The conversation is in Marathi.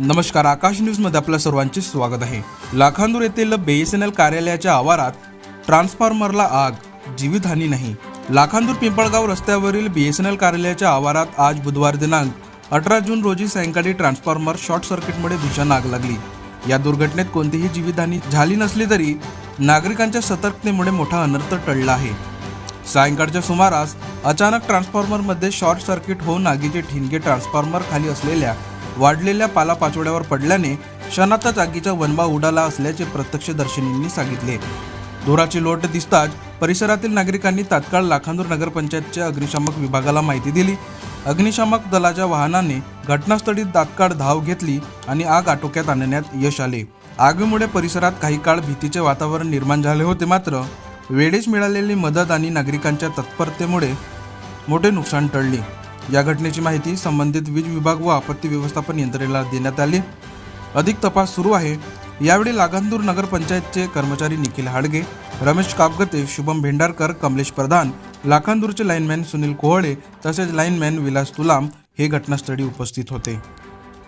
नमस्कार आकाश न्यूजमध्ये आपल्या सर्वांचे स्वागत आहे. लाखांदूर येथील बीएसएनएल कार्यालयाच्या आवारात ट्रान्सफॉर्मरला आग जीवितहानी नाही. लाखांदूर पिंपळगाव रस्त्यावरील बीएसएनएल कार्यालयाच्या आवारात आज बुधवार दिनांक अठरा जून रोजी सायंकाळी ट्रान्सफॉर्मर शॉर्ट सर्किटमुळे भीषण आग लागली. या दुर्घटनेत कोणतीही जीवितहानी झाली नसली तरी नागरिकांच्या सतर्कतेमुळे मोठा अनर्थ टळला आहे. सायंकाळच्या सुमारास अचानक ट्रान्सफॉर्मरमध्ये शॉर्ट सर्किट होऊन आगीचे ठिणगे ट्रान्सफॉर्मर खाली असलेल्या वाढलेल्या पालापाचोळ्यावर पडल्याने क्षणातच आगीचा वनवा उडाला असल्याचे प्रत्यक्षदर्शिनींनी सांगितले. धुराची लोट दिसताच परिसरातील नागरिकांनी तात्काळ लाखांदूर नगरपंचायतच्या अग्निशामक विभागाला माहिती दिली. अग्निशामक दलाच्या वाहनाने घटनास्थळी तात्काळ धाव घेतली आणि आग आटोक्यात आणण्यात यश आले. आगीमुळे परिसरात काही काळ भीतीचे वातावरण निर्माण झाले होते मात्र वेळेस मिळालेली मदत आणि नागरिकांच्या तत्परतेमुळे मोठे नुकसान टळले. या घटनेची माहिती संबंधित वीज विभाग व आपत्ती व्यवस्थापन यंत्रणेला देण्यात आली. अधिक तपास सुरू आहे. यावेळी लागांदूर नगरपंचायतचे कर्मचारी निखिल हाडगे रमेश कापगते शुभम भेंडारकर कमलेश प्रधान लाखांदूरचे लाईनमॅन सुनील कोहळे तसेच लाईनमॅन विलास तुलाम हे घटनास्थळी उपस्थित होते.